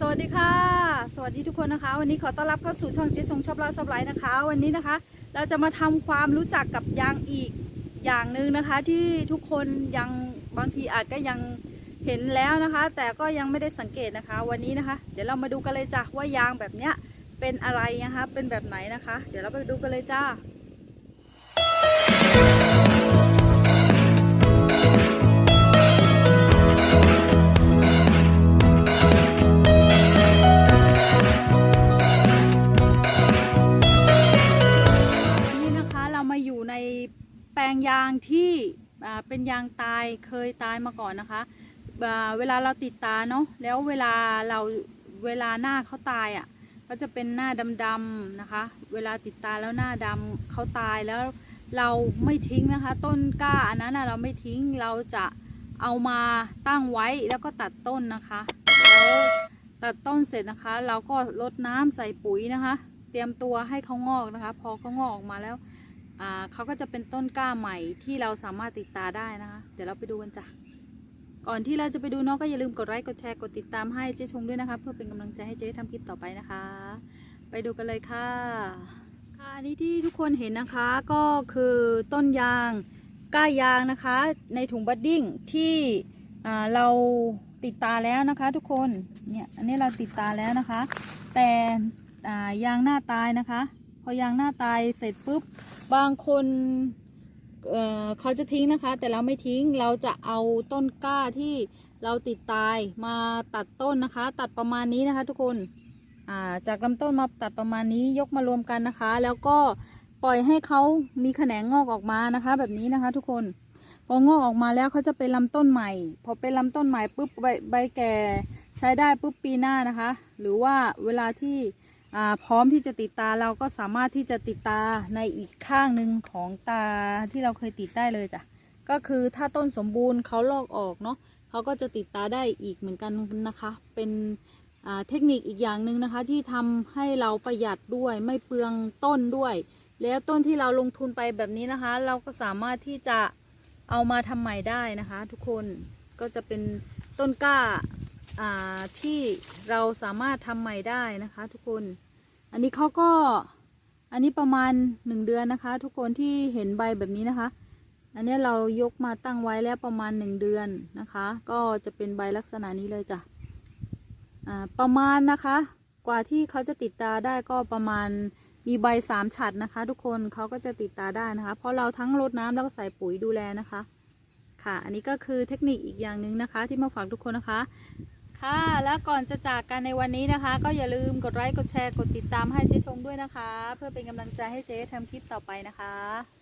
สวัสดีค่ะ สวัสดีทุกคนนะคะ วันนี้ขอต้อนรับเข้าสู่ช่องเจ๊ชงชอบเล่าชอบไลฟ์นะคะ วันนี้นะคะ เราจะมาทำความรู้จักกับยางอีกอย่างหนึ่งนะคะ ที่ทุกคนยังบางทีอาจก็ยังเห็นแล้วนะคะ แต่ก็ยังไม่ได้สังเกตนะคะ วันนี้นะคะ เดี๋ยวเรามาดูกันเลยจ้ะว่ายางแบบเนี้ยเป็นอะไรนะคะ เป็นแบบไหนนะคะ เดี๋ยวเราไปดูกันเลยจ้า เรามาอยู่ในแปลงยางที่เป็นยางตายเคยตายมาก่อนนะคะเวลาเราติดตาเนาะแล้วเวลาเราเวลาหน้าเขาตายอะ่ะก็จะเป็นหน้าดำๆนะคะ เวลาติดตาแล้วหน้าดำเขาตายแล้วเราไม่ทิ้งนะคะ ต้นกล้าอันนั้นนะเราไม่ทิ้งเราจะเอามาตั้งไว้แล้วก็ตัดต้นนะคะแล้วตัดต้นเสร็จนะคะ เราก็ลดน้ำใส่ปุ๋ยนะคะ เตรียมตัวให้เขางอกนะคะ พอเขางอกออกมาแล้ว เขาก็จะเป็นต้นกล้าใหม่ที่เราสามารถติดตาได้นะคะ เดี๋ยวเราไปดูกันจ้ะ ก่อนที่เราจะไปดูเนาะก็อย่าลืมกดไลค์กดแชร์กดติดตามให้เจ๊ชงด้วยนะคะ เพื่อเป็นกำลังใจให้เจ๊ทำคลิปต่อไปนะคะ ไปดูกันเลยค่ะ ค่ะอันนี้ที่ทุกคนเห็นนะคะก็คือต้นยางก้ายางนะคะ ในถุงบัดดิ้งที่เราติดตาแล้วนะคะทุกคนเนี่ยอันนี้เราติดตาแล้วนะคะ แต่ยางหน้าตายนะคะ พอยางหน้าตายเสร็จปุ๊บบางคนเเขาจะทิ้งนะคะ แต่เราไม่ทิ้งเราจะเอาต้นกล้าที่เราติดตายมาตัดต้นนะคะ ตัดประมาณนี้นะคะ ทุกคนาจากลำต้นมาตัดประมาณนี้ยกมารวมกันนะคะ แล้วก็ปล่อยให้เขามีแขนงงอกออกมานะคะ แบบนี้นะคะ ทุกคนพองอกออกมาแล้วเขาจะเป็นลำต้นใหม่ พอเป็นลำต้นใหม่ปุ๊บใบใบแก่ใช้ได้ปุ๊บปีหน้านะคะ หรือว่าเวลาที่ พร้อมที่จะติดตาเราก็สามารถที่จะติดตาในอีกข้างหนึ่งของตาที่เราเคยติดได้เลยจ้ะก็คือถ้าต้นสมบูรณ์เขาลอกออกเนาะเขาก็จะติดตาได้อีกเหมือนกันนะคะ เป็นเทคนิคอีกอย่างหนึ่งนะคะ ที่ทำให้เราประหยัดด้วยไม่เปลืองต้นด้วย แล้วต้นที่เราลงทุนไปแบบนี้นะคะ เราก็สามารถที่จะเอามาทำใหม่ได้นะคะ ทุกคนก็จะเป็นต้นกล้า ที่เราสามารถทำใหม่ได้นะคะ ทุกคน อันนี้เขาก็อันนี้ประมาณหนึ่งเดือนนะคะ ทุกคนที่เห็นใบแบบนี้นะคะ อันนี้เรายกมาตั้งไว้แล้วประมาณหนึ่งเดือนนะคะ ก็จะเป็นใบลักษณะนี้เลยจ้ะประมาณนะคะ กว่าที่เขาจะติดตาได้ก็ประมาณมีใบสามฉัดนะคะ ทุกคนเขาก็จะติดตาได้นะคะ เพราะเราทั้งรดน้ำแล้วก็ใส่ปุ๋ยดูแลนะคะ ค่ะ อันนี้ก็คือเทคนิคอีกอย่างหนึ่งนะคะ ที่มาฝากทุกคนนะคะ ค่ะแล้วก่อนจะจากกันในวันนี้นะคะ ก็อย่าลืมกดไลค์กดแชร์กดติดตามให้เจ๊ชงด้วยนะคะ เพื่อเป็นกำลังใจให้เจ๊ทำคลิปต่อไปนะคะ